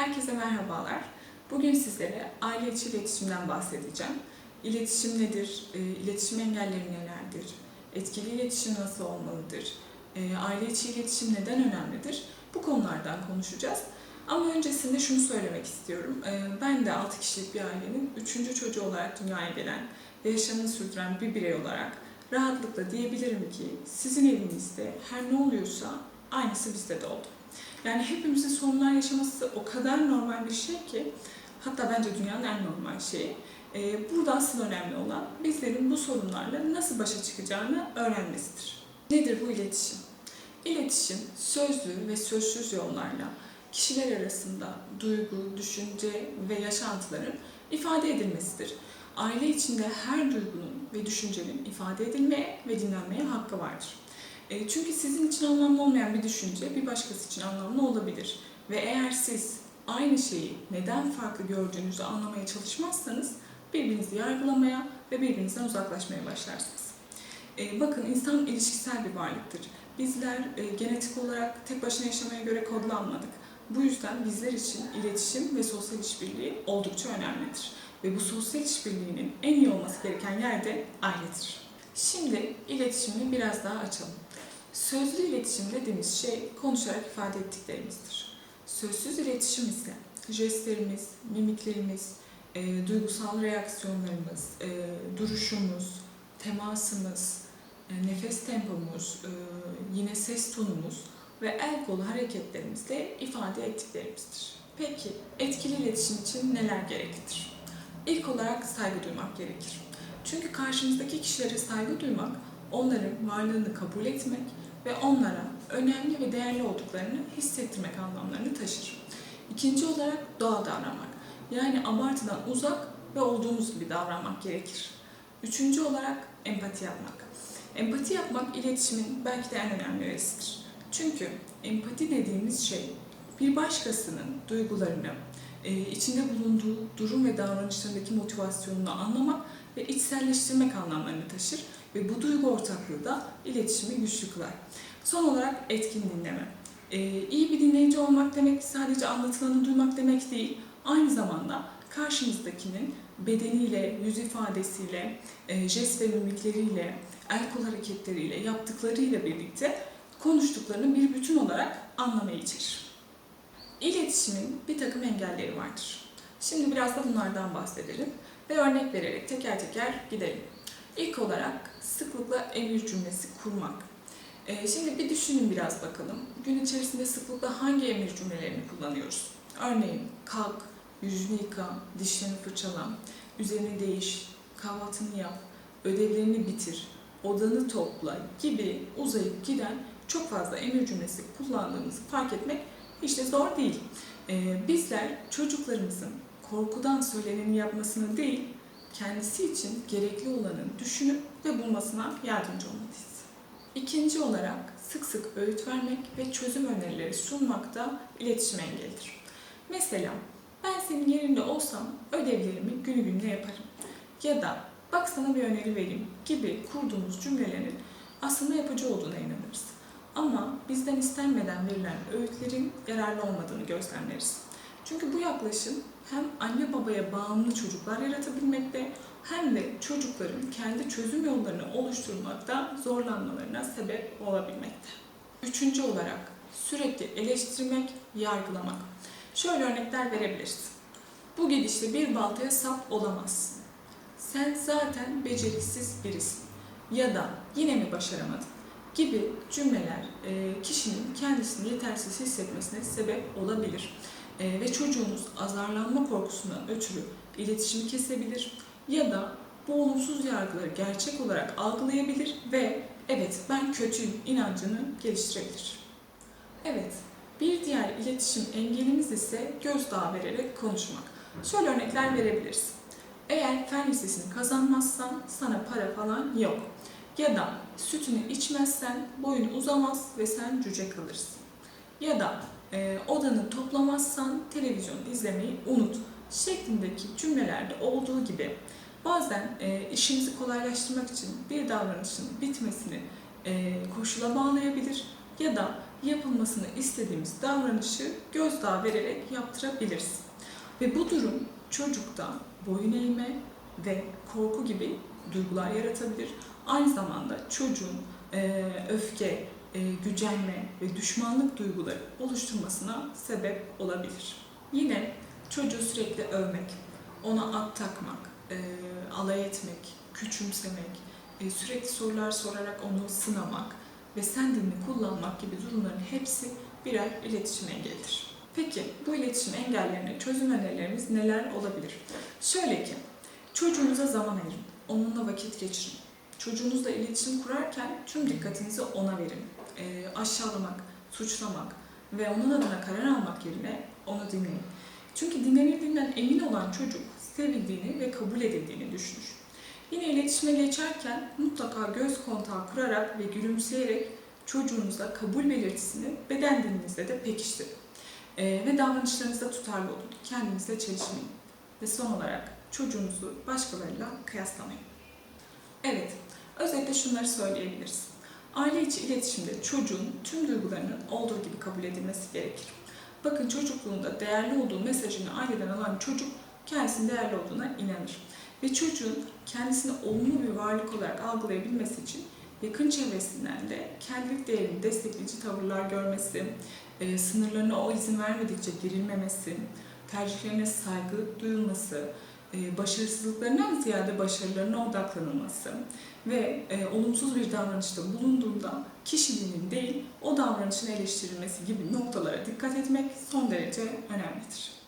Herkese merhabalar. Bugün sizlere aile içi iletişimden bahsedeceğim. İletişim nedir? E, İletişim engelleri nelerdir? Etkili iletişim nasıl olmalıdır? E, Aile içi iletişim neden önemlidir? Bu konulardan konuşacağız. Ama öncesinde şunu söylemek istiyorum. E, Ben de 6 kişilik bir ailenin 3. çocuğu olarak dünyaya gelen ve yaşamını sürdüren bir birey olarak rahatlıkla diyebilirim ki sizin evinizde her ne oluyorsa aynısı bizde de oldu. Yani hepimizin sorunlar yaşaması o kadar normal bir şey ki hatta bence dünyanın en normal şeyi. Ee, burada asıl önemli olan bizlerin bu sorunlarla nasıl başa çıkacağını öğrenmesidir. Nedir bu iletişim? İletişim sözlü ve sözsüz yollarla kişiler arasında duygu, düşünce ve yaşantıların ifade edilmesidir. Aile içinde her duygunun ve düşüncenin ifade edilmeye ve dinlenmeye hakkı vardır. E, Çünkü sizin için anlamlı olmayan bir düşünce bir başkası için anlamlı olabilir. Ve eğer siz aynı şeyi neden farklı gördüğünüzü anlamaya çalışmazsanız birbirinizi yargılamaya ve birbirinizden uzaklaşmaya başlarsınız. E, bakın insan ilişkisel bir varlıktır. Bizler e, genetik olarak tek başına yaşamaya göre kodlanmadık. Bu yüzden bizler için iletişim ve sosyal işbirliği oldukça önemlidir. Ve bu sosyal işbirliğinin en iyi olması gereken yer de ailedir. Şimdi iletişimi biraz daha açalım. Sözlü iletişim dediğimiz şey konuşarak ifade ettiklerimizdir. Sözsüz iletişim ise jestlerimiz, mimiklerimiz, e, duygusal reaksiyonlarımız, e, duruşumuz, temasımız, e, nefes tempomuz, e, yine ses tonumuz ve el kolu hareketlerimizle ifade ettiklerimizdir. Peki etkili iletişim için neler gereklidir? İlk olarak saygı duymak gerekir. Çünkü karşımızdaki kişilere saygı duymak, onların varlığını kabul etmek ve onlara önemli ve değerli olduklarını hissettirmek anlamlarını taşır. İkinci olarak doğal davranmak. Yani abartıdan uzak ve olduğumuz gibi davranmak gerekir. Üçüncü olarak empati yapmak. Empati yapmak iletişimin belki de en önemli öğesidir. Çünkü empati dediğimiz şey bir başkasının duygularını, içinde bulunduğu durum ve davranışlarındaki motivasyonunu anlamak ve içselleştirmek anlamlarını taşır ve bu duygu ortaklığı da iletişimi güçlü kılar. Son olarak etkin dinleme. Ee, iyi bir dinleyici olmak demek sadece anlatılanı duymak demek değil, aynı zamanda karşımızdakinin bedeniyle, yüz ifadesiyle, e, jest ve mimikleriyle, el kol hareketleriyle, yaptıklarıyla birlikte konuştuklarını bir bütün olarak anlamayı içerir. İletişimin bir takım engelleri vardır. Şimdi biraz da bunlardan bahsedelim ve örnek vererek teker teker gidelim. İlk olarak sıklıkla emir cümlesi kurmak. Ee, şimdi bir düşünün biraz bakalım. Gün içerisinde sıklıkla hangi emir cümlelerini kullanıyoruz? Örneğin kalk, yüzünü yıka, dişlerini fırçala, üzerini değiş, kahvaltını yap, ödevlerini bitir, odanı topla gibi uzayıp giden çok fazla emir cümlesi kullandığımızı fark etmek hiç de zor değil. Ee, bizler çocuklarımızın korkudan söyleneni yapmasını değil, kendisi için gerekli olanı düşünüp ve bulmasına yardımcı olmalıyız. İkinci olarak sık sık öğüt vermek ve çözüm önerileri sunmak da iletişim engelidir. Mesela ben senin yerinde olsam ödevlerimi günü gününe yaparım. Ya da bak sana bir öneri vereyim gibi kurduğumuz cümlelerin aslında yapıcı olduğuna inanırız. Ama bizden istenmeden verilen öğütlerin yararlı olmadığını gözlemleriz. Çünkü bu yaklaşım hem anne babaya bağımlı çocuklar yaratabilmekte hem de çocukların kendi çözüm yollarını oluşturmakta zorlanmalarına sebep olabilmekte. Üçüncü olarak sürekli eleştirmek, yargılamak. Şöyle örnekler verebiliriz. Bu gidişle bir baltaya sap olamazsın. Sen zaten beceriksiz birisin. Ya da yine mi başaramadın? Gibi cümleler e, kişinin kendisini yetersiz hissetmesine sebep olabilir. E, ve çocuğunuz azarlanma korkusundan ötürü iletişimi kesebilir ya da bu olumsuz yargıları gerçek olarak algılayabilir ve evet ben kötüyüm inancını geliştirebilir. Evet, bir diğer iletişim engelimiz ise gözdağı vererek konuşmak. Şöyle örnekler verebiliriz. Eğer fen lisesini kazanmazsan sana para falan yok. Ya da sütünü içmezsen boyun uzamaz ve sen cüce kalırsın. Ya da e, odanı toplamazsan televizyon izlemeyi unut şeklindeki cümlelerde olduğu gibi bazen e, işimizi kolaylaştırmak için bir davranışın bitmesini e, koşula bağlayabilir ya da yapılmasını istediğimiz davranışı gözdağı vererek yaptırabiliriz. Ve bu durum çocukta boyun eğme ve korku gibi duygular yaratabilir. Aynı zamanda çocuğun e, öfke, e, gücenme ve düşmanlık duyguları oluşturmasına sebep olabilir. Yine çocuğu sürekli övmek, ona at takmak, e, alay etmek, küçümsemek, e, sürekli sorular sorarak onu sınamak ve sen dilini kullanmak gibi durumların hepsi birer iletişim engelidir. Peki bu iletişim engellerine çözüm önerilerimiz neler olabilir? Şöyle ki, çocuğunuza zaman ayırın, onunla vakit geçirin. Çocuğunuzla iletişim kurarken tüm dikkatinizi ona verin. E, aşağılamak, suçlamak ve onun adına karar almak yerine onu dinleyin. Çünkü dinlenildiğinden emin olan çocuk sevildiğini ve kabul edildiğini düşünür. Yine iletişime geçerken mutlaka göz kontağı kurarak ve gülümseyerek çocuğunuza kabul belirtisini beden dilinizle de pekiştirin. Ee, ve davranışlarınızda tutarlı olun. Kendinizle çelişmeyin. Ve son olarak çocuğunuzu başkalarıyla kıyaslamayın. Evet, özetle şunları söyleyebiliriz. Aile içi iletişimde çocuğun tüm duygularının olduğu gibi kabul edilmesi gerekir. Bakın çocukluğunda değerli olduğu mesajını aileden alan çocuk kendisinin değerli olduğuna inanır. Ve çocuğun kendisini olumlu bir varlık olarak algılayabilmesi için yakın çevresinden de kendilik değerini destekleyici tavırlar görmesi, e, sınırlarına o izin vermedikçe girilmemesi, tercihlerine saygı duyulması, başarısızlıklarından ziyade başarılarına odaklanılması ve e, olumsuz bir davranışta bulunduğunda kişiliğinin değil o davranışın eleştirilmesi gibi noktalara dikkat etmek son derece önemlidir.